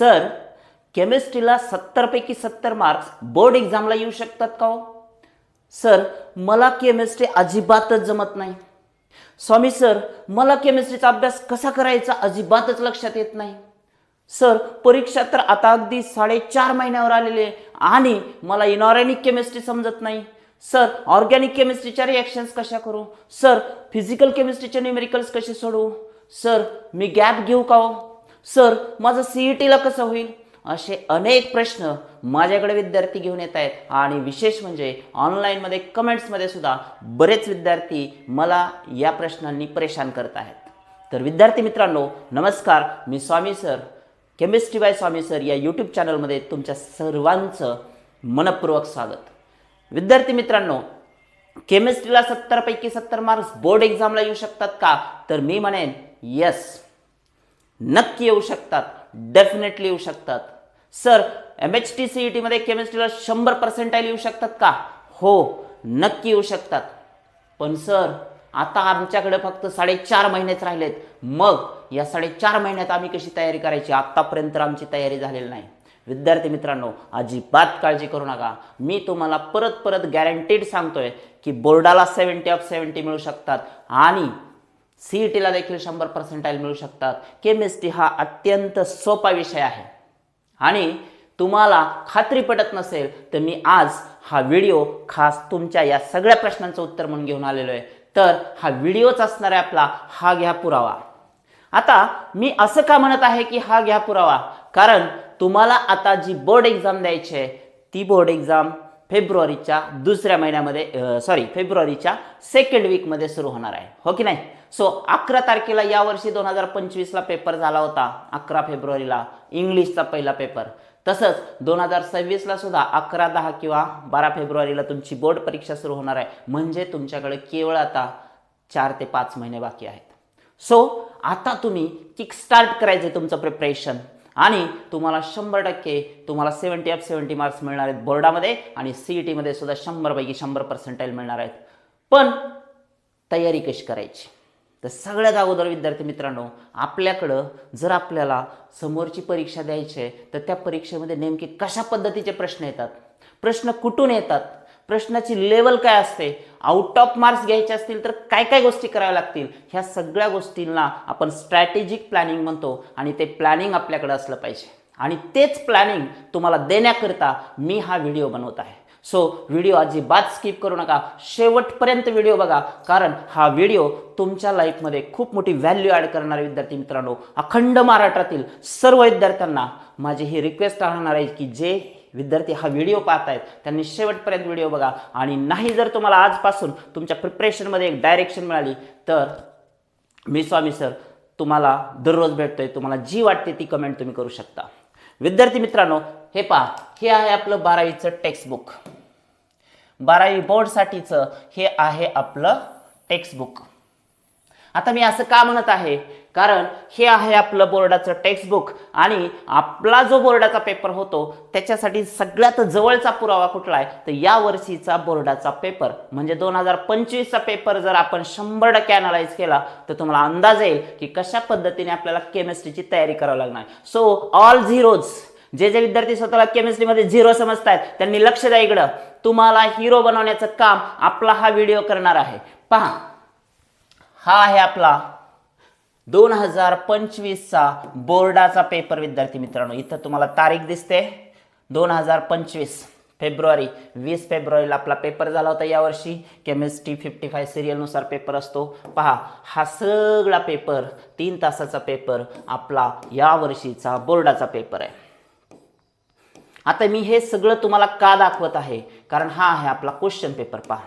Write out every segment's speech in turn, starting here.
Sir केमिस्ट्रीला सत्तरपैकी सत्तर marks board एक्झामला येऊ शकतात का हो? सर मला केमिस्ट्री अजिबातच जमत नाही. स्वामी सर मला केमिस्ट्रीचा अभ्यास कसा करायचा अजिबातच लक्षात येत नाही. सर परीक्षा तर आता अगदी साडेचार महिन्यावर आलेले आहे आणि मला इनऑर्गॅनिक केमिस्ट्री समजत नाही. सर ऑर्गॅनिक केमिस्ट्रीच्या रिॲक्शन्स कशा करू? सर फिजिकल केमिस्ट्रीचे न्युमेरिकल्स कसे सोडवू? सर मी गॅप घेऊ का हो? सर माझं सी ई टीला कसं होईल? असे अनेक प्रश्न माझ्याकडे विद्यार्थी घेऊन येत आहेत. आणि विशेष म्हणजे ऑनलाईनमध्ये कमेंट्समध्ये सुद्धा बरेच विद्यार्थी मला या प्रश्नांनी परेशान करत आहेत. तर विद्यार्थी मित्रांनो नमस्कार. मी Swami sir chemistry by Swami sir या यूट्यूब चॅनलमध्ये तुमच्या सर्वांचं मनपूर्वक स्वागत. विद्यार्थी मित्रांनो केमिस्ट्रीला सत्तरपैकी सत्तर मार्क्स बोर्ड एक्झामला येऊ शकतात का? तर मी म्हणेन येस नक्की येऊ शकतात. डेफिनेटली येऊ शकतात. Sir M H T C E टीमध्ये केमिस्ट्रीला शंभर पर्सेंटाईल येऊ शकतात का? हो नक्की येऊ शकतात. पण सर आता आमच्याकडे फक्त साडेचार महिनेच राहिलेत. मग या साडेचार महिन्यात आम्ही कशी तयारी करायची? आत्तापर्यंत आमची तयारी झालेली नाही. विद्यार्थी मित्रांनो अजिबात काळजी करू नका. मी तुम्हाला परत परत गॅरंटीड सांगतोय की बोर्डाला सेवन्टी ऑफ सेवन्टी मिळू शकतात. आणि सी ई टीला देखील शंभर पर्सेंटाईल मिळू शकतात. केमिस्ट्री हा अत्यंत सोपा विषय आहे. आणि तुम्हाला खात्री पटत नसेल तर मी आज हा व्हिडिओ खास तुमच्या या सगळ्या प्रश्नांचं उत्तर म्हणून घेऊन आलेलो आहे. तर हा व्हिडिओच असणार आहे आपला हा घ्या पुरावा. आता मी असं का म्हणत आहे की हा घ्या पुरावा? कारण तुम्हाला आता जी बोर्ड एक्झाम द्यायची आहे ती बोर्ड एक्झाम फेब्रुवारीच्या दुसऱ्या महिन्यामध्ये सॉरी फेब्रुवारीच्या सेकंड वीकमध्ये सुरू होणार आहे. हो की नाही? सो अकरा तारखेला यावर्षी दोन हजार पंचवीसला पेपर झाला होता अकरा फेब्रुवारीला इंग्लिशचा पहिला पेपर तसंच दोन हजार सव्वीसला सुद्धा अकरा दहा किंवा बारा फेब्रुवारीला तुमची बोर्ड परीक्षा सुरू होणार आहे. म्हणजे तुमच्याकडे केवळ आता चार ते पाच महिने बाकी आहेत. सो आता तुम्ही किक स्टार्ट करायचं तुमचं प्रिपरेशन आणि तुम्हाला शंभर टक्के तुम्हाला सेवन्टी ऑफ सेवन्टी मार्क्स मिळणार आहेत बोर्डामध्ये आणि सी टीमध्ये सुद्धा शंभरपैकी शंभर पर्सेंटाईल मिळणार आहेत. पण तयारी कशी करायची? तर सगळ्यात अगोदर विद्यार्थी मित्रांनो आपल्याकडं जर आपल्याला समोरची परीक्षा द्यायची आहे तर त्या परीक्षेमध्ये नेमके कशा पद्धतीचे प्रश्न येतात? प्रश्न कुठून येतात? प्रश्नाची लेवल काय असते? आउट ऑफ मार्क्स घ्यायचे असतील तर काय काय गोष्टी कराव्या लागतील? ह्या सगळ्या गोष्टींना आपण स्ट्रॅटेजिक प्लॅनिंग म्हणतो आणि ते प्लॅनिंग आपल्याकडे असलं पाहिजे. आणि तेच प्लॅनिंग तुम्हाला देण्याकरिता मी हा व्हिडिओ बनवत आहे. सो व्हिडिओ अजिबात स्किप करू नका. शेवटपर्यंत व्हिडिओ बघा. कारण हा व्हिडिओ तुमच्या लाईफमध्ये खूप मोठी व्हॅल्यू ॲड करणारे विद्यार्थी मित्रांनो अखंड महाराष्ट्रातील सर्व विद्यार्थ्यांना माझी ही रिक्वेस्ट राहणार आहे की जे विद्यार्थी हा व्हिडिओ पाहत आहेत त्यांनी शेवटपर्यंत व्हिडिओ बघा. आणि नाही जर तुम्हाला आजपासून तुमच्या प्रिपरेशनमध्ये एक डायरेक्शन मिळाली तर मी स्वामी सर तुम्हाला दररोज भेटतोय. तुम्हाला जी वाटते ती कमेंट तुम्ही करू शकता. विद्यार्थी मित्रांनो हे पहा हे आहे आपलं बारावीचं टेक्स्टबुक बारावी बोर्डसाठीचं हे आहे आपलं टेक्स्टबुक आता मी असं का म्हणत आहे? कारण हे आहे आपलं बोर्डाचं टेक्स्टबुक आणि आपला जो बोर्डाचा पेपर होतो त्याच्यासाठी सगळ्यात जवळचा पुरावा कुठला आहे? तर या वर्षीचा बोर्डाचा पेपर म्हणजे दोन हजार पंचवीसचा पेपर जर आपण शंभर टक्के अनालाइज केला तर तुम्हाला अंदाज येईल की कशा पद्धतीने आपल्याला केमिस्ट्रीची तयारी करावी लागणार. सो ऑल झिरोज जे जे विद्यार्थी स्वतःला केमिस्ट्रीमध्ये झिरो समजतायत त्यांनी लक्ष द्या इकडं. तुम्हाला हिरो बनवण्याचं काम आपला हा व्हिडिओ करणार आहे. पहा हा आहे आपला दोन हजार पंचवीसचा बोर्डाचा पेपर विद्यार्थी मित्रांनो. इथं तुम्हाला तारीख दिसते. दोन हजार पंचवीस फेब्रुवारी वीस फेब्रुवारीला आपला पेपर झाला होता यावर्षी. केमिस्ट्री फिफ्टी फाय सिरियलनुसार पेपर असतो. पहा हा सगळा पेपर तीन तासाचा पेपर आपला यावर्षीचा बोर्डाचा पेपर आहे. आता मी हे सगळं तुम्हाला का दाखवत आहे? कारण हा आहे आपला क्वेश्चन पेपर पहा.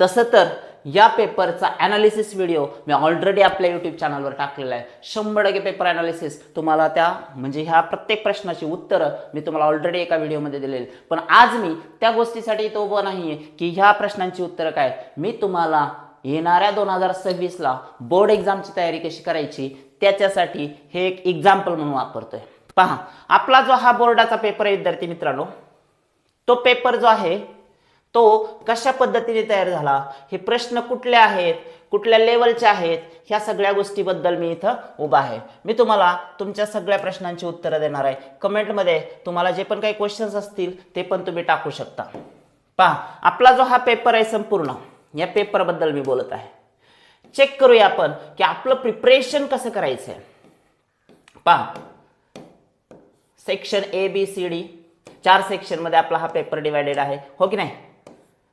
तसं तर या पेपरचा ॲनालिसिस व्हिडिओ मी ऑलरेडी आपल्या यूट्यूब चॅनलवर टाकलेला आहे. शंभर टक्के पेपर ॲनालिसिस तुम्हाला त्या म्हणजे ह्या प्रत्येक प्रश्नाची उत्तरं मी तुम्हाला ऑलरेडी एका व्हिडिओमध्ये दिलेली. पण आज मी त्या गोष्टीसाठी तो उभं नाही आहे की ह्या प्रश्नांची उत्तरं काय? मी तुम्हाला येणाऱ्या दोन हजार सव्वीसला बोर्ड एक्झामची तयारी कशी करायची त्याच्यासाठी हे एक एक्झाम्पल म्हणून वापरतोय. पहा आपला जो हा बोर्डाचा पेपर आहे विद्यार्थी मित्रांनो तो पेपर जो आहे तो कशा पद्धतीने तयार झाला? हे प्रश्न कुठले आहेत? कुठल्या लेवलचे आहेत? ह्या सगळ्या गोष्टीबद्दल मी इथं उभा आहे. मी तुम्हाला तुमच्या सगळ्या प्रश्नांची उत्तरं देणार आहे. कमेंटमध्ये तुम्हाला जे पण काही क्वेश्चन्स असतील ते पण तुम्ही टाकू शकता. पहा आपला जो हा पेपर आहे संपूर्ण या पेपरबद्दल मी बोलत आहे. चेक करूया आपण की आपलं प्रिपरेशन कसं करायचं आहे पहा section A B C D चार सेक्शनमध्ये आपला हा पेपर डिवायडेड आहे. हो की नाही?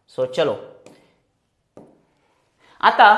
सो चलो. आता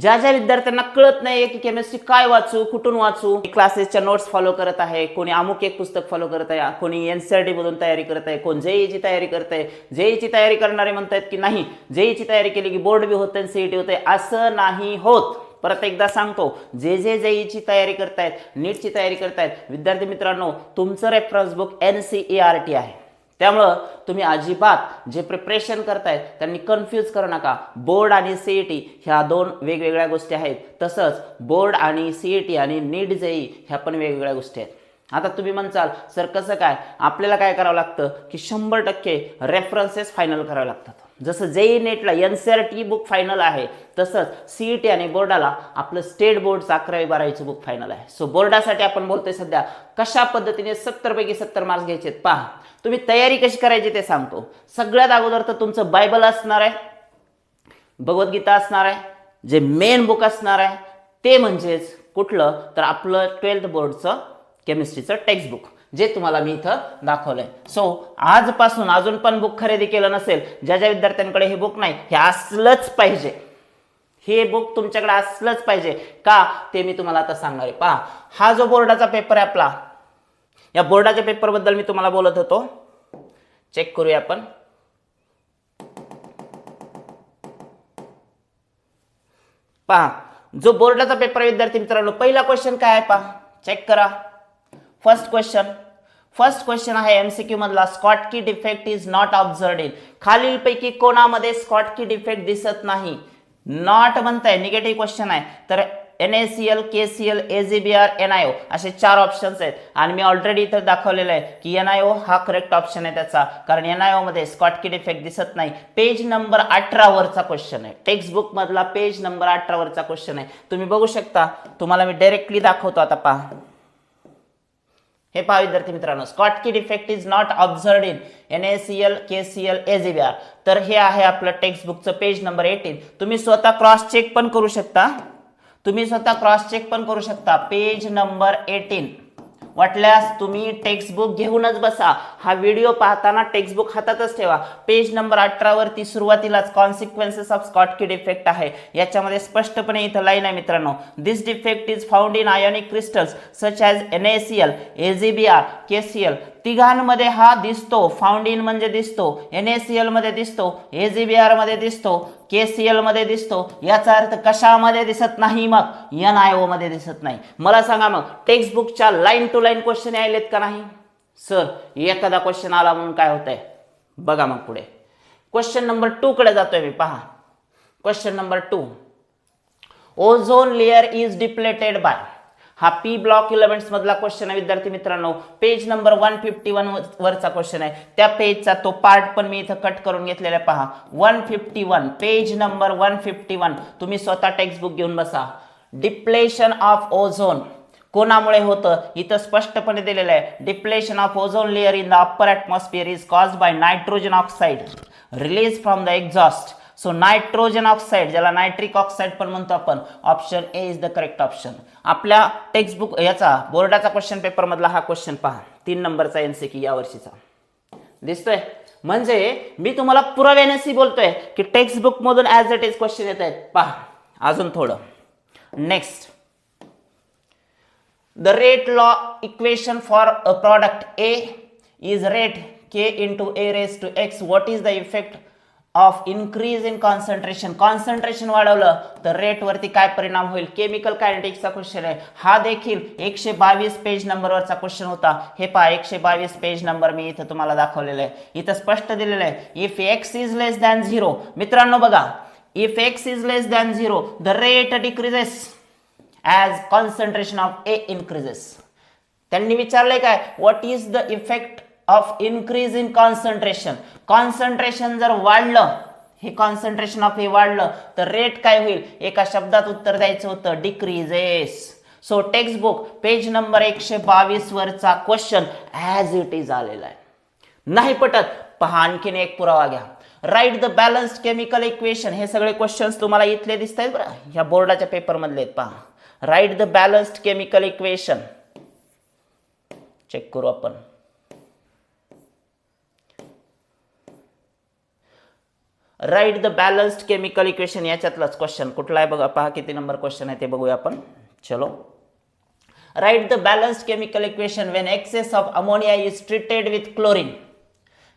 ज्या ज्या विद्यार्थ्यांना कळत नाहीये की केमिस्ट्री काय वाचू कुठून वाचू क्लासेसच्या नोट्स फॉलो करत आहे कोणी अमुक एक पुस्तक फॉलो करत आहे कोणी एनसीआरटी मधून तयारी करत आहे कोण जेईची तयारी करत आहे जेईची तयारी करणारे म्हणतायत की नाही जेईची तयारी केली की बोर्ड बी होते सीईटी होते असं नाही होत. परत एकदा सांगतो जे जे जेईची तयारी करतायत नीटची तयारी करतायत विद्यार्थी मित्रांनो तुमचं reference book N C E R T आहे. त्यामुळं तुम्ही अजिबात जे प्रिपरेशन करतायत त्यांनी कन्फ्यूज करू नका. बोर्ड आणि सी ई टी ह्या दोन वेगवेगळ्या गोष्टी आहेत. तसंच बोर्ड आणि सी ई टी आणि नीट जेई ह्या पण वेगवेगळ्या गोष्टी आहेत. आता तुम्ही म्हणचाल सर कसं काय? आपल्याला काय करावं लागतं? की शंभर टक्के रेफरन्सेस फायनल करावे लागतात. जसं JEE नेटला N C R T book final आहे तसंच सी ई टी आणि बोर्डाला आपलं स्टेट बोर्डचं अकरावी बारावीचं बुक फायनल आहे. सो बोर्डासाठी आपण बोलतोय सध्या कशा पद्धतीने सत्तरपैकी सत्तर मार्क्स घ्यायचे पहा तुम्ही तयारी कशी करायची ते सांगतो. सगळ्यात अगोदर तर तुमचं बायबल असणार आहे भगवद्गीता असणार आहे जे मेन बुक असणार आहे ते म्हणजेच कुठलं? तर आपलं ट्वेल्थ बोर्डचं केमिस्ट्रीचं टेक्स्टबुक जे तुम्हाला मी इथं दाखवलंय. सो आजपासून अजून पण बुक खरेदी केलं नसेल ज्या ज्या विद्यार्थ्यांकडे हे बुक नाही हे असलंच पाहिजे. हे बुक तुमच्याकडे असलंच पाहिजे. का? ते मी तुम्हाला आता सांगणार आहे. पहा हा जो बोर्डाचा पेपर आहे आपला या बोर्डाच्या पेपरबद्दल मी तुम्हाला बोलत होतो. चेक करूया आपण. पहा जो बोर्डाचा पेपर आहे विद्यार्थी मित्रांनो पहिला क्वेश्चन काय आहे पहा? चेक करा. फर्स्ट क्वेश्चन फर्स्ट क्वेश्चन आहे एमसीक्यू मधला. Schottky defect is not observed in खालीलपैकी कोणामध्ये स्कॉट की डिफेक्ट दिसत नाही? नॉट म्हणताय. निगेटिव्ह क्वेश्चन आहे. तर N A C L K C L A G B R N I O असे चार ऑप्शन्स आहेत. आणि मी ऑलरेडी इथं दाखवलेलं आहे की एन आय ओ हा करेक्ट ऑप्शन आहे त्याचा. कारण एन आय ओमध्ये स्कॉटकी डिफेक्ट दिसत नाही. पेज नंबर अठरावरचा क्वेश्चन आहे. टेक्स्ट बुक मधला पेज नंबर अठरावरचा क्वेश्चन आहे. तुम्ही बघू शकता. तुम्हाला मी डायरेक्टली दाखवतो आता पहा. हे पहा विद्यार्थी मित्रांनो Schottky defect is not observed in N A C L K C L A G R तर हे आहे आपलं टेक्स्ट बुकचं पेज नंबर एटीन तुम्ही स्वतः क्रॉस चेक पण करू शकता. तुम्ही स्वतः क्रॉस चेक पण करू शकता. पेज नंबर एटीन वाटल्यास तुम्ही टेक्स्टबुक घेऊनच बसा. हा व्हिडिओ पाहताना टेक्स्टबुक हातातच ठेवा. पेज नंबर अठरावरती सुरुवातीलाच कॉन्सिक्वेन्सेस ऑफ स्कॉटकी डिफेक्ट आहे. याच्यामध्ये स्पष्टपणे इथं लाईन आहे मित्रांनो. This defect is found in ionic crystals such as N A C L तिघांमध्ये हा दिसतो फाउंडिन म्हणजे दिसतो एन एस सी एलमध्ये दिसतो ए जी बी आरमध्ये दिसतो के सी एलमध्ये दिसतो. याचा अर्थ कशामध्ये दिसत नाही मग? एन आय ओमध्ये मध्ये दिसत नाही. मला सांगा मग टेक्स्ट बुकच्या लाईन टू लाईन क्वेश्चन यायलेत का नाही? सर एखादा क्वेश्चन आला म्हणून काय होतंय? बघा मग पुढे. क्वेश्चन नंबर टू कडे जातोय मी पहा. Question number two ozone layer is depleted by हा पी ब्लॉक इलेव्हन्स मधला क्वेश्चन आहे विद्यार्थी मित्रांनो. Page number one fifty one वरचा क्वेश्चन आहे. त्या पेजचा तो पार्ट पण मी इथं कट करून घेतलेला आहे पहा. One fifty one page number one fifty one तुम्ही स्वतः टेक्स्टबुक घेऊन बसा. डिप्लेशन ऑफ ओझोन कोणामुळे होतं? इथं स्पष्टपणे दिलेलं आहे. Depletion of ozone layer in the upper atmosphere is cause by nitrogen oxide release from the exhaust so nitrogen oxide ज्याला नायट्रिक ऑक्साईड पण म्हणतो आपण option A is the correct option आपल्या टेक्स्टबुक याचा बोर्डाचा क्वेश्चन पेपर मधला हा question पहा. तीन नंबरचा एन सी की या वर्षीचा. दिसतोय? म्हणजे मी तुम्हाला पुराव्यानेसी बोलतोय की टेक्स्ट बुक मधून ऍज इट इज क्वेश्चन येत आहेत. पहा अजून थोडं. Next the rate law equation for product A is rate K into A raise to X what is the effect of increase in concentration concentration वाढवलं तर रेटवरती काय परिणाम होईल? केमिकल कायनेटिक्सचा क्वेश्चन आहे. हा देखील एकशे बावीस पेज नंबरवरचा क्वेश्चन होता. हे पहा एकशे बावीस पेज नंबर मी इथं तुम्हाला दाखवलेलं आहे. इथं स्पष्ट दिलेलं आहे. If X is less than zero मित्रांनो बघा if X is less than zero the rate decreases as concentration of A increases त्यांनी विचारलंय काय? What is the effect of increase in concentration concentration जर वाढलं हे कॉन्सन्ट्रेशन ऑफ हे वाढलं तर रेट काय होईल? एका शब्दात उत्तर द्यायचं होतं decreases so text book page number एकशे बावीस वरचा क्वेश्चन ॲज इट इज आलेला आहे. नाही पटत पहा आणखीन एक पुरावा घ्या. Write the balanced chemical equation हे सगळे क्वेश्चन्स तुम्हाला इथले दिसत आहेत बरं? ह्या बोर्डाच्या पेपरमधले आहेत पहा. Write the balanced chemical equation check करू आपण. Write the balanced chemical equation याच्यातलाच question कुठला आहे बघा? पहा किती नंबर क्वेश्चन आहे ते बघूया आपण. चलो. Write the balanced chemical equation when excess of ammonia is treated with chlorine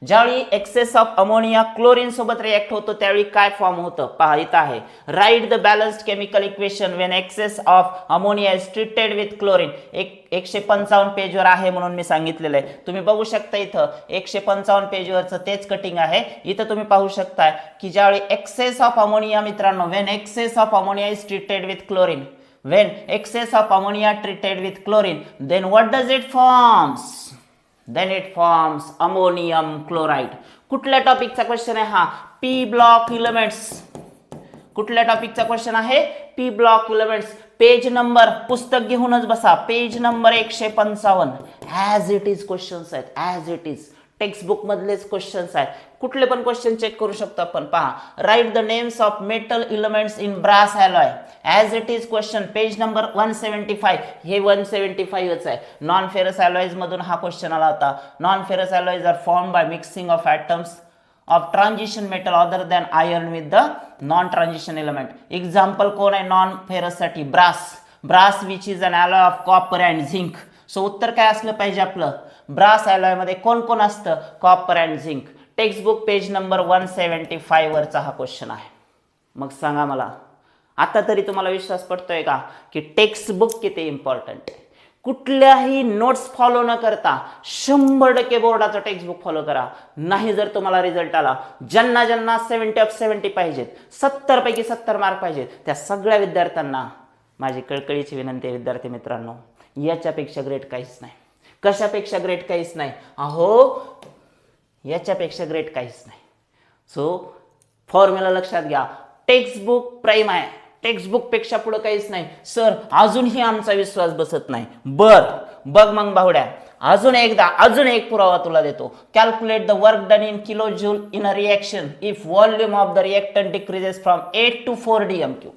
ज्यावेळी एक्सेस ऑफ अमोनिया क्लोरीन सोबत रिॲक्ट होतो त्यावेळी काय फॉर्म होतं? पहा इथं आहे. Write the balanced chemical equation when excess of ammonia is treated with chlorine एक एकशे पंचावन्न पेजवर आहे म्हणून मी सांगितलेलं आहे. तुम्ही बघू शकता इथं एकशे पंचावन्न पेजवरचं तेच कटिंग आहे. इथं तुम्ही पाहू शकताय की ज्यावेळी एक्सेस ऑफ अमोनिया मित्रांनो when excess of ammonia is treated with chlorine when excess of ammonia treated with chlorine then what does it forms then it forms ammonium chloride. कुठल्या टॉपिकचा क्वेश्चन आहे हा? पी ब्लॉक इलेमेंट्स कुठल्या टॉपिकचा question आहे? P block elements page number पुस्तक घेऊनच बसा. पेज नंबर एकशे पंचावन्न. ॲज इट इज क्वेश्चन्स आहेत. As it is text book मधलेच questions आहेत. कुठले पण क्वेश्चन चेक करू शकतो आपण. पहा write the names of metal elements in brass alloy as it is question page number one seventy five हे वन सेवन्टी फाईव्हच आहे. नॉन फेरस अलॉईज मधून हा क्वेश्चन आला होता. Non ferrous alloys are form by mixing of atoms of transition metal other than iron with the non transition element. Example कोण आहे? Non फेरससाठी brass brass which is an alloy of copper and zinc so उत्तर काय असलं पाहिजे आपलं? Brass alloy कोण कोण असतं? Copper and zinc text book page number one seventy फायवरचा हा क्वेश्चन आहे. मग सांगा मला आता तरी तुम्हाला विश्वास पडतोय का की टेक्स्ट बुक किती इम्पॉर्टंट आहे? कुठल्याही नोट्स फॉलो न करता शंभर टक्के बोर्डाचं टेक्स्टबुक फॉलो करा. नाही जर तुम्हाला रिझल्ट आला ज्यांना ज्यांना सेव्हन्टी ऑफ सेव्हन्टी पाहिजेत सत्तर पैकी सत्तर मार्क पाहिजेत त्या सगळ्या विद्यार्थ्यांना माझी कळकळीची विनंती आहे विद्यार्थी मित्रांनो याच्यापेक्षा ग्रेट काहीच नाही. कशापेक्षा ग्रेट काहीच नाही? अहो याच्यापेक्षा ग्रेट काहीच नाही. सो फॉर्म्युला लक्षात घ्या. टेक्स्ट बुक प्राईम आहे. टेक्स्ट बुकपेक्षा पुढे काहीच नाही. सर अजूनही आमचा विश्वास बसत नाही. बर बघ मग बाहुड्या अजून एकदा अजून एक पुरावा तुला देतो. Calculate the work done in kilo joule in a reaction if volume of the reactant decreases from eight to four D M Q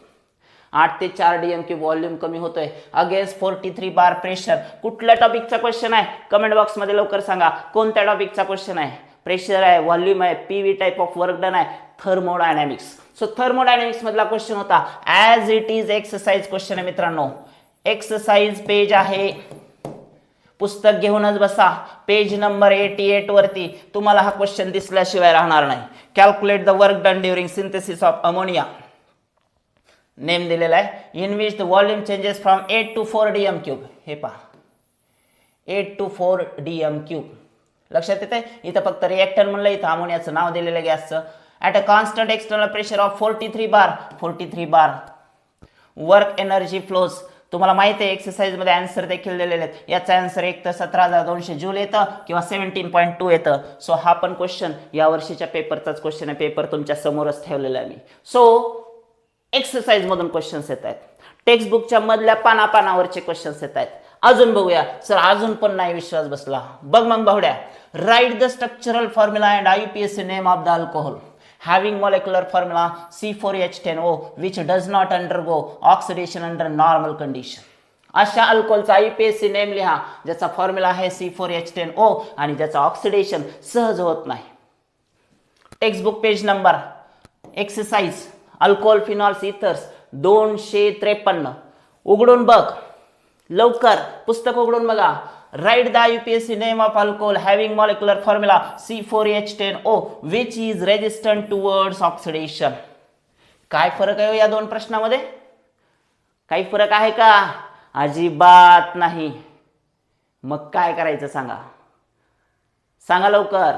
आठ ते चार डी एम क्यू व्हॉल्यूम कमी होतोय. Against forty three bar pressure कुठल्या टॉपिकचा question आहे? Comment बॉक्समध्ये लवकर सांगा. कोणत्या टॉपिकचा क्वेश्चन आहे? प्रेशर आहे व्हॉल्यूम आहे P V type of work done आहे थर्मोडायनॅमिक्स सो थर्मोडायनॅमिक्स मधला क्वेश्चन होता. As it is exercise question आहे मित्रांनो. एक्सरसाइज पेज आहे. पुस्तक घेऊनच बसा. पेज नंबर एटी एट वरती तुम्हाला हा क्वेश्चन दिसल्याशिवाय राहणार नाही. Calculate the work done during synthesis of ammonia name दिलेला आहे. In which the volume changes from eight to four D M cube हे पहा. Eight to four D M cube लक्षात येते इथं फक्त रिॲक्टर म्हणलं इथं अमोनियाचं नाव दिलेलं गॅसचं. At a constant external pressure of forty three bar forty three bar work energy flows तुम्हाला माहिती आहे एक्सरसाइजमध्ये आन्सर देखील दिलेले आहेत. याचा आन्सर एक तर सतरा हजार दोनशे जूल येतं किंवा सेव्हन्टीन पॉईंट टू येतं. सो हा पण क्वेश्चन या वर्षीच्या पेपरचाच क्वेश्चन आहे. पेपर तुमच्या समोरच ठेवलेला आहे मी. सो एक्सरसाइजमधून क्वेश्चन्स येत आहेत. टेक्स्टबुकच्या मधल्या पानापानावरचे क्वेश्चन्स येत आहेत. अजून बघूया. सर अजून पण नाही विश्वास बसला. बघ मग बहुड्या. Write the structural formula and I P S name of the alcohol having molecular formula C4H10O which does not undergo oxidation under normal condition. अशा अल्कोहोलचा आयपीएससी नेम लिहा ज्याचा फॉर्म्युला आहे C four H ten O आणि ज्याचा oxidation सहज होत नाही. Textbook page number exercise alcohol phenols ethers दोनशे त्रेपन्न. उघडून बघ. लवकर. पुस्तक उघडून बघा. Write the UPSC name of alcohol having molecular formula C four H ten O which is resistant towards oxidation काय फरक आहे हो या दोन प्रश्नामध्ये? काही फरक आहे का? अजिबात नाही. मग काय करायचं सांगा? सांगा लवकर.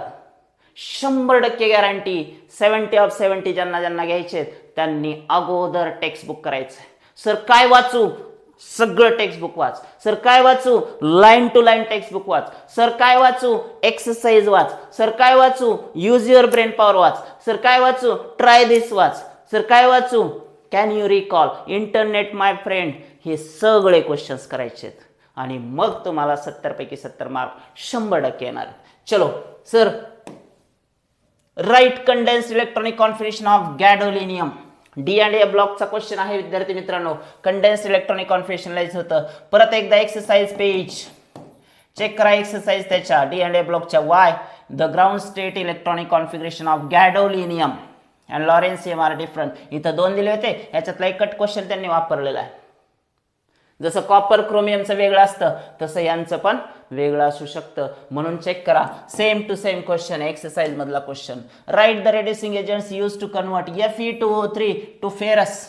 शंभर टक्के गॅरंटी सेवन्टी ऑफ सेवन्टी ज्यांना ज्यांना घ्यायचे त्यांनी अगोदर टेक्स्ट बुक करायचं सर काय वाचू? सगळं टेक्स्टबुक वाच. सर काय वाचू? लाईन टू लाईन टेक्स्टबुक वाच. सर काय वाचू? एक्सरसाइज वाच. सर काय वाचू? यूज युअर ब्रेन पॉवर वाच. सर काय वाचू? ट्राय दिस वाच. सर काय वाचू? Can you recall internet my friend हे सगळे क्वेश्चन्स करायचे आहेत. आणि मग तुम्हाला सत्तरपैकी सत्तर मार्क शंभर टक्के येणार चलो sir. Write condense electronic configuration of gadolinium D and A ब्लॉकचा क्वेश्चन आहे विद्यार्थी मित्रांनो. कंडेन्स इलेक्ट्रॉनिक कॉन्फिगरेशन होतं. परत एकदा एक्सरसाइज पेज चेक करा एक्सरसाइज त्याच्या. डी अँड ए ब्लॉकच्या why the ground state electronic configuration of gadolinium and Lawrence M R different इथं दोन दिले होते. याच्यातला एक कट क्वेश्चन त्यांनी वापरलेला आहे. जसं कॉपर क्रोमियमचं वेगळं असतं तसं यांचं पण वेगळं असू शकतं. म्हणून चेक करा. Same to same question exercise मधला question write the reducing agents use to convert F E two O three to ferrous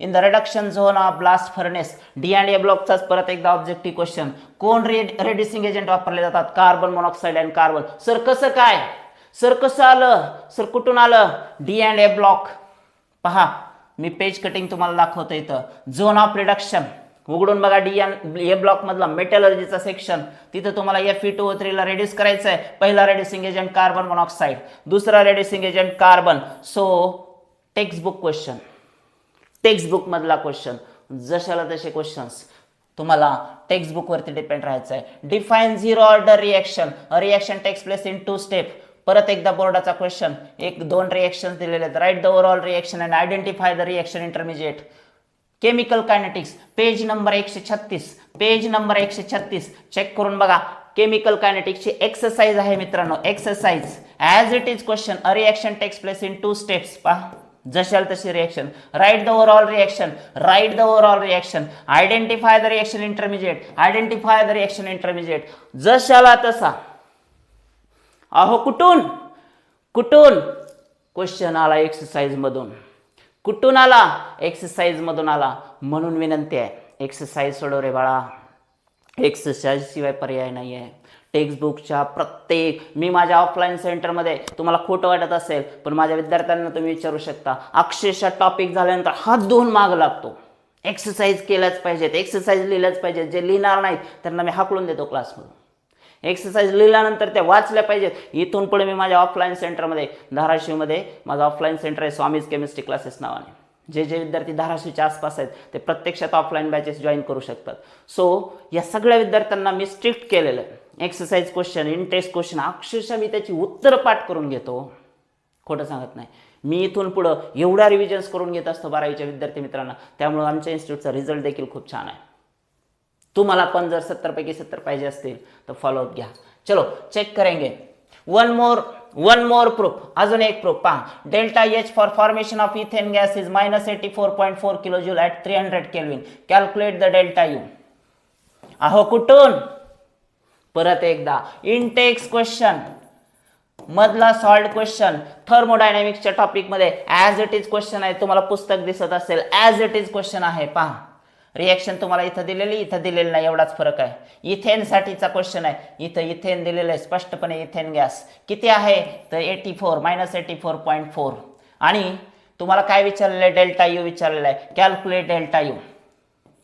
in the reduction zone of blast furnace D and A ब्लॉकचाच परत एकदा objective question कोण रे reducing agent वापरले जातात? Carbon monoxide and carbon sir कसं काय? Sir कसं आलं? Sir कुठून आलं? डी अँड ए ब्लॉक पहा मी पेज कटिंग तुम्हाला दाखवतो इथं. झोन ऑफ रिडक्शन उघडून बघा डी एन ए ब्लॉक मधला मेटलर्जीचा सेक्शन तिथं तुम्हाला एफ ई टू थ्रीला रेड्यूस करायचं आहे पहिला रेड्युसिंग एजंट कार्बन मोनॉक्साईड दुसरा reducing agent carbon so textbook question टेक्स्टबुकमधला question जशाला तसे क्वेश्चन्स तुम्हाला टेक्स्टबुकवरती डिपेंड राहायचं आहे define zero order reaction reaction takes place in two step परत एकदा बोर्डाचा क्वेश्चन एक दोन रिॲक्शन दिलेले आहेत. Write the overall reaction and identify the reaction intermediate chemical kinetics page number एकशे छत्तीस पेज नंबर एकशे छत्तीस. चेक करून बघा. केमिकल कायनेटिक्सची एक्सरसाइज आहे मित्रांनो exercise as it is question a reaction takes place in two steps पहा. जशाल तशी reaction write the overall reaction write the overall reaction identify the reaction intermediate identify the reaction intermediate जशाला तसा. अहो कुठून? कुठून? Question आला एक्सरसाइज मधून. कुठून आला? एक्सरसाइज मधून आला. म्हणून विनंती आहे. एक्सरसाइज सोडव रे बाळा. एक्सरसाइज शिवाय पर्याय नाही आहे टेक्स्टबुकच्या प्रत्येक मी माझ्या ऑफलाईन सेंटरमध्ये तुम्हाला खोटं वाटत असेल पण माझ्या विद्यार्थ्यांना तुम्ही विचारू शकता. अक्षरशः टॉपिक झाल्यानंतर हात धुवून माग लागतो. एक्सरसाइज केल्याच पाहिजेत. एक्सरसाइज लिहिल्याच पाहिजेत. जे लिहिणार नाहीत त्यांना मी हाकलून देतो क्लासमधून एक्सरसाइज लिहिल्यानंतर त्या वाचल्या पाहिजेत. इथून पुढे मी माझ्या ऑफलाईन सेंटरमध्ये धाराशिवमध्ये माझं ऑफलाईन सेंटर आहे स्वामीज केमिस्ट्री क्लासेस नावाने. जे जे विद्यार्थी धाराशिवच्या आसपास आहेत ते प्रत्यक्षात ऑफलाईन बॅचेस जॉईन करू शकतात. सो या सगळ्या विद्यार्थ्यांना मी स्ट्रिक्ट केलेलं आहे. Exercise question in test question अक्षरशः मी त्याची उत्तरं पाठ करून घेतो. खोटं सांगत नाही. मी इथून पुढं एवढ्या रिव्हिजन्स करून घेत असतो बारावीच्या विद्यार्थी मित्रांना. त्यामुळे आमच्या इन्स्टिट्यूटचा रिझल्ट देखील खूप छान आहे. तुम्हाला पण जर सत्तरपैकी सत्तर पाहिजे असतील तर फॉलोअप घ्या. चलो चेक करेंगे. One more one more proof अजून एक प्रूफ पहा. Delta H for formation of ethane gas is minus eighty four point four kilo joule at three hundred kelvin calculate the delta U अहो कुठून? परत एकदा. इंटेक्स क्वेश्चन मधला solved question थर्मोडायनॅमिक्सच्या टॉपिकमध्ये ॲज इट इज क्वेश्चन आहे. तुम्हाला पुस्तक दिसत असेल. ॲज इट इज क्वेश्चन आहे पहा. रिॲक्शन तुम्हाला इथं दिलेली इथं दिलेलं नाही एवढाच फरक आहे. इथेनसाठीचा क्वेश्चन आहे. इथं इथेन दिलेलं आहे. स्पष्टपणे इथेन गॅस. किती आहे? तर eighty four minus eighty four point four आणि तुम्हाला काय विचारलेलं आहे? डेल्टा यू विचारलेलं आहे. कॅल्क्युलेट डेल्टा यू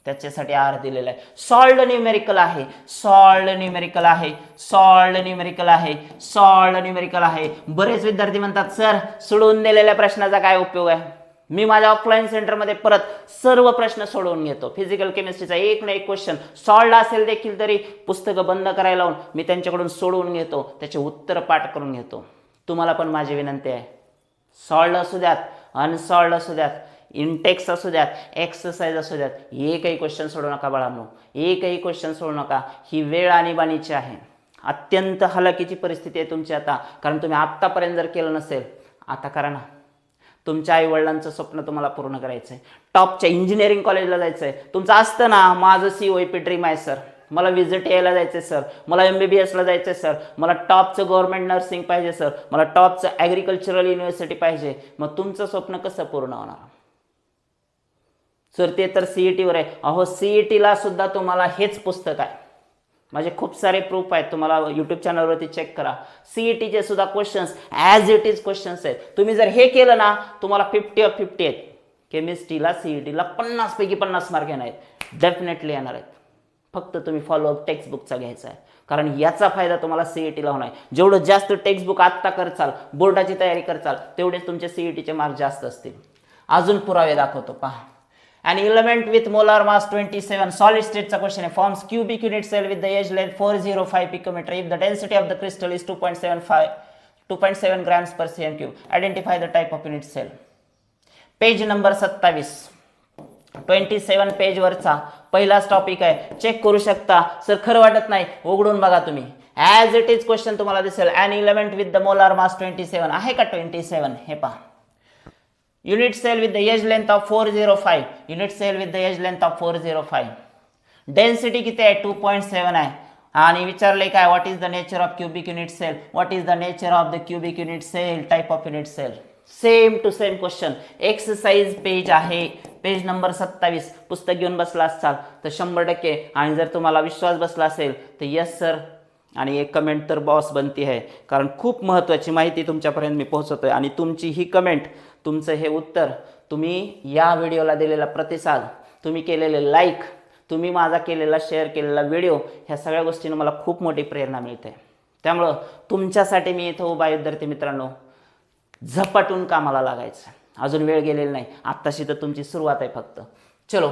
त्याच्यासाठी आर दिलेला आहे. सॉल्ड न्यूमेरिकल आहे. सॉल्ड न्यूमेरिकल आहे. सॉल्ड न्यूमेरिकल आहे. सॉल्ड न्यूमेरिकल आहे. बरेच विद्यार्थी म्हणतात सर सोडवून दिलेल्या प्रश्नाचा काय उपयोग आहे? मी माझ्या ऑफलाईन सेंटरमध्ये परत सर्व प्रश्न सोडवून घेतो. फिजिकल केमिस्ट्रीचा एक ना एक क्वेश्चन सॉल्ड असेल देखील तरी पुस्तकं बंद करायला लावून मी त्यांच्याकडून सोडवून घेतो. त्याचे उत्तर पाठ करून घेतो. तुम्हाला पण माझी विनंती आहे. सॉल्ड असू द्यात अनसॉल्ड असू द्यात इंटेक्स असू द्यात एक्सरसाइज असू द्यात एकही क्वेश्चन सोडू नका बाळांनो. एकही क्वेश्चन सोडू नका. ही वेळ आणीबाणीची आहे. अत्यंत हलाखीची परिस्थिती आहे तुमची आता. कारण तुम्ही आत्तापर्यंत जर केलं नसेल आता करा ना. तुमच्या आईवडिलांचं स्वप्न तुम्हाला पूर्ण करायचं आहे टॉपच्या इंजिनिअरिंग कॉलेजला जायचं आहे तुमचं असतं ना माझं सी ओ पी ड्रीम आहे सर मला विजिट यायला जायचं आहे सर मला एम बी बी एसला जायचं आहे सर मला टॉपचं गव्हर्नमेंट नर्सिंग पाहिजे सर मला टॉपचं ॲग्रिकल्चरल युनिव्हर्सिटी पाहिजे. मग तुमचं स्वप्न कसं पूर्ण होणार? सर ते तर सीई टीवर आहे. अहो सीई टीला सुद्धा तुम्हाला हेच पुस्तक आहे. माझे खूप सारे प्रूफ आहेत. तुम्हाला यूट्यूब चॅनलवरती चेक करा. सीईटीचे सुद्धा questions as it is questions आहेत. तुम्ही जर हे केलं ना तुम्हाला फिफ्टी ऑफ फिफ्टी आहेत. केमिस्ट्रीला सीईटीला पन्नासपैकी पन्नास मार्क येणार आहेत. डेफिनेटली येणार आहेत. फक्त तुम्ही फॉलोअप टेक्स्टबुकचा घ्यायचा आहे. कारण याचा फायदा तुम्हाला सीईटीला होणार आहे. जेवढं जास्त टेक्स्टबुक आत्ता करचाल बोर्डाची तयारी करचाल तेवढेच तुमचे सीईटीचे मार्क जास्त असतील. अजून पुरावे दाखवतो. पहा. आणि element with molar mass twenty seven solid स्टेटचा question आहे forms cubic unit cell with the edge length four zero five picometer if the density of the crystal is two point seven five two point seven grams per C M cube identify the type of unit cell page number सत्तावीस. Twenty seven पेजवरचा पहिलाच topic आहे. Check करू शकता. Sir खरं वाटत नाही. उघडून बघा तुम्ही. ॲज इट इज क्वेश्चन तुम्हाला दिसेल. And element with the molar mass twenty seven आहे का ट्वेंटी सेवन हे पहा. Unit cell with the edge length of four zero cell unit cell with the edge length of four zero density किती आहे? Two point seven आहे. आणि विचारले काय? What is the nature of cubic unit cell what is the nature of the cubic unit cell type of unit cell same to same question exercise page आहे. Page number सत्तावीस. पुस्तक घेऊन बसला असाल तर शंभर टक्के. आणि जर तुम्हाला विश्वास बसला असेल तर यस सर आणि एक कमेंट तर बॉस बनती आहे. कारण खूप महत्त्वाची माहिती तुमच्यापर्यंत मी पोहोचवतोय. आणि तुमची ही कमेंट तुमचं हे उत्तर तुम्ही या व्हिडिओला दिलेला प्रतिसाद तुम्ही केलेले लाईक तुम्ही माझा केलेला शेअर केलेला व्हिडिओ ह्या सगळ्या गोष्टीनं मला खूप मोठी प्रेरणा मिळते. त्यामुळं तुमच्यासाठी मी इथं उभा विद्यार्थी मित्रांनो. झपाटून कामाला लागायचं. अजून वेळ गेलेला नाही. आत्ताशी तर तुमची सुरुवात आहे फक्त. चलो.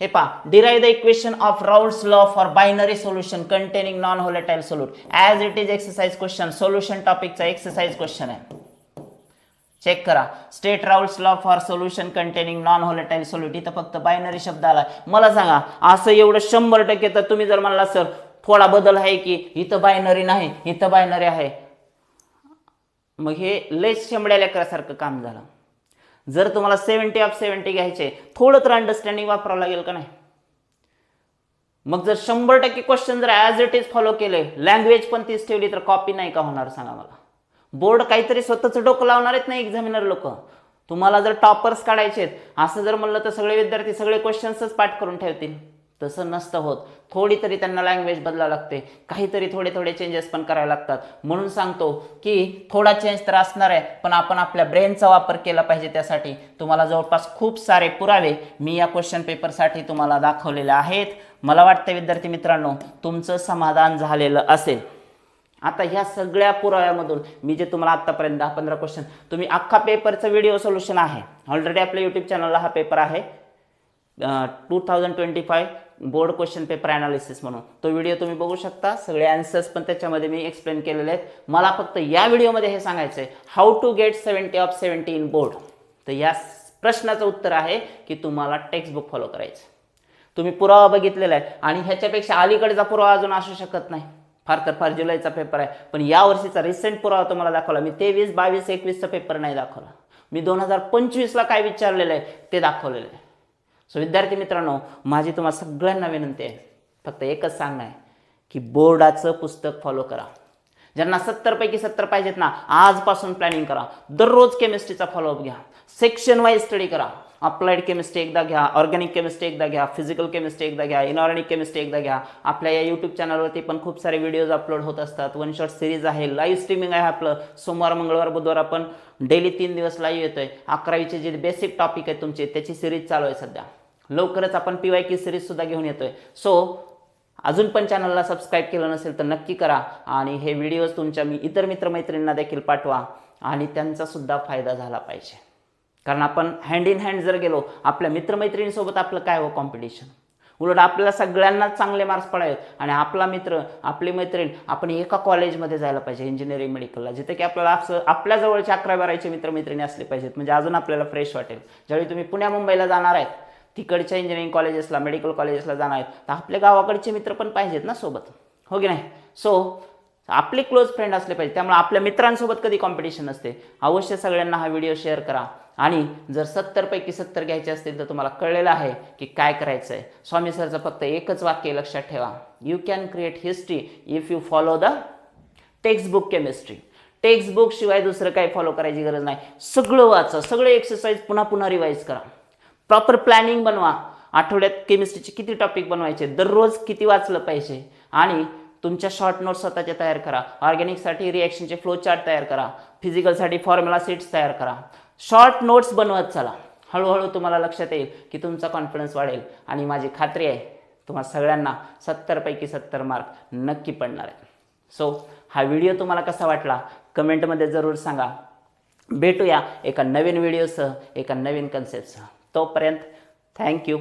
हे पहा. Derive the equation of Raoult's law for binary solution containing non volatile solute as it is exercise question solution टॉपिकचा exercise question आहे. चेक करा. State Raoult's law for solution containing non volatile solute इथं फक्त binary शब्द आला. मला सांगा असं एवढं शंभर टक्के तर तुम्ही जर म्हणला सर थोडा बदल आहे की इथं बायनरी नाही इथं बायनरी आहे. मग हे लेस शेंबड्या लेकरासारखं काम झालं. जर तुम्हाला सेवन्टी ऑफ सेवन्टी घ्यायचे थोडं तर अंडरस्टँडिंग वापरावं लागेल का नाही? मग जर शंभर टक्के क्वेश्चन जर ॲज इट इज फॉलो केले लँग्वेज पण तीच ठेवली तर कॉपी नाही का होणार सांगा मला. बोर्ड काहीतरी स्वतःचं डोकं लावणार आहेत ना एक्झामिनर लोक. तुम्हाला जर टॉपर्स काढायचे आहेत असं जर म्हणलं तर सगळे विद्यार्थी सगळे क्वेश्चन्सच पाठ करून ठेवतील. तसं नसतं होत. थोडी तरी त्यांना लँग्वेज बदलावं लागते. काहीतरी थोडे थोडे चेंजेस पण करावे लागतात. म्हणून सांगतो की थोडा चेंज तर असणार आहे पण आपण आपल्या ब्रेनचा वापर केला पाहिजे त्यासाठी. तुम्हाला जवळपास खूप सारे पुरावे मी या क्वेश्चन पेपरसाठी तुम्हाला दाखवलेले आहेत. मला वाटतं विद्यार्थी मित्रांनो तुमचं समाधान झालेलं असेल. आता ह्या सगळ्या पुराव्यामधून मी जे तुम्हाला आत्तापर्यंत दहा पंधरा क्वेश्चन तुम्ही अख्खा पेपरचं व्हिडिओ सोल्युशन आहे. ऑलरेडी आपल्या यूट्यूब चॅनलला हा पेपर आहे. Two thousand twenty five board question paper analysis म्हणून. तो व्हिडिओ तुम्ही बघू शकता. सगळे आन्सर्स पण त्याच्यामध्ये मी एक्सप्लेन केलेले आहेत. मला फक्त या व्हिडिओमध्ये हे सांगायचं आहे how to get seventy of seventy in board तर या प्रश्नाचं उत्तर आहे की तुम्हाला टेक्स्टबुक फॉलो करायचं तुम्ही पुरावा बघितलेला आहे. आणि ह्याच्यापेक्षा अलीकडचा पुरावा अजून असू शकत नाही. फार तर फार जुलैचा पेपर आहे. पण या वर्षीचा रिसेंट पुरावा तुम्हाला दाखवला. मी तेवीस बावीस एकवीसचा पेपर नाही दाखवला. मी दोन हजार पंचवीसला काय विचारलेलं आहे ते दाखवलेलं आहे. सो विद्यार्थी मित्रांनो माझी तुम्हाला सगळ्यांना विनंती आहे. फक्त एकच सांगणं आहे की बोर्डाचं पुस्तक फॉलो करा. ज्यांना सत्तरपैकी सत्तर पाहिजेत ना आजपासून प्लॅनिंग करा. दररोज केमिस्ट्रीचा फॉलोअप घ्या. सेक्शन वाईज स्टडी करा. अप्लाइड केमिस्ट्री एकदा घ्या ऑर्गॅनिक केमिस्ट्री एकदा घ्या फिजिकल केमिस्ट्री एकदा घ्या इनऑर्गॅनिक केमिस्ट्री एकदा घ्या. आपल्या या यूट्यूब चॅनलवरती पण खूप सारे व्हिडिओज अपलोड होत असतात. वन शॉट सिरीज आहे लाईव्ह स्ट्रीमिंग आहे आपलं. सोमवार मंगळवार बुधवार आपण डेली तीन दिवस लाईव्ह येतोय. अकरावीचे जे बेसिक टॉपिक आहे तुमचे त्याची सिरीज चालू आहे सध्या. लवकरच आपण पी वाय की सिरीज सुद्धा घेऊन येतोय. सो अजून पण चॅनलला सबस्क्राईब केलं नसेल तर नक्की करा आणि हे व्हिडिओज तुमच्या मी इतर मित्रमैत्रिणींना देखील पाठवा आणि त्यांचा सुद्धा फायदा झाला पाहिजे. कारण आपण हँड इन हँड जर गेलो आपल्या मित्रमैत्रिणीसोबत आपलं काय हो कॉम्पिटिशन उलट आपल्याला सगळ्यांनाच चांगले मार्क्स पडावेत आणि आपला मित्र आपली मैत्रीण आपण एका कॉलेजमध्ये जायला पाहिजे इंजिनिअरिंग मेडिकलला जिथे की आपल्याला असं आपल्या जवळचे अकरा बाराचे मित्रमैत्रिणी असले पाहिजेत. म्हणजे अजून आपल्याला फ्रेश वाटेल. ज्यावेळी तुम्ही पुण्या मुंबईला जाणार आहेत तिकडच्या इंजिनिअरिंग कॉलेजेसला मेडिकल कॉलेजेसला जाणार आहेत तर आपल्या गावाकडचे मित्र पण पाहिजेत ना सोबत? हो की नाही? सो आपले क्लोज फ्रेंड असले पाहिजे. त्यामुळे आपल्या मित्रांसोबत कधी कॉम्पिटिशन असते अवश्य सगळ्यांना हा व्हिडिओ शेअर करा. आणि जर सत्तरपैकी सत्तर घ्यायचे असतील तर तुम्हाला कळलेलं आहे की काय करायचं आहे स्वामी सरचं फक्त एकच वाक्य लक्षात ठेवा. You can create history if you follow the textbook chemistry textbook शिवाय दुसरं काही फॉलो करायची गरज नाही. सगळं वाचा. सगळं एक्सरसाइज पुन्हा पुन्हा रिवाईज करा. प्रॉपर प्लॅनिंग बनवा. आठवड्यात केमिस्ट्रीचे किती टॉपिक बनवायचे? दररोज किती वाचलं पाहिजे? आणि तुमच्या शॉर्ट नोट्स स्वतःच्या तयार करा. ऑर्गॅनिकसाठी रिॲक्शनचे फ्लो चार्ट तयार करा. फिजिकलसाठी फॉर्म्युला सीट्स तयार करा. शॉर्ट नोट्स बनवत चला. हळूहळू तुम्हाला लक्षात येईल की तुमचा कॉन्फिडन्स वाढेल आणि माझी खात्री आहे तुम्हाला सगळ्यांना सत्तरपैकी सत्तर मार्क नक्की पडणार आहे. सो हा व्हिडिओ तुम्हाला कसा वाटला? कमेंटमध्ये जरूर सांगा. भेटूया एका नवीन व्हिडिओसह एका नवीन कन्सेप्टसह तोपर्यंत थँक्यू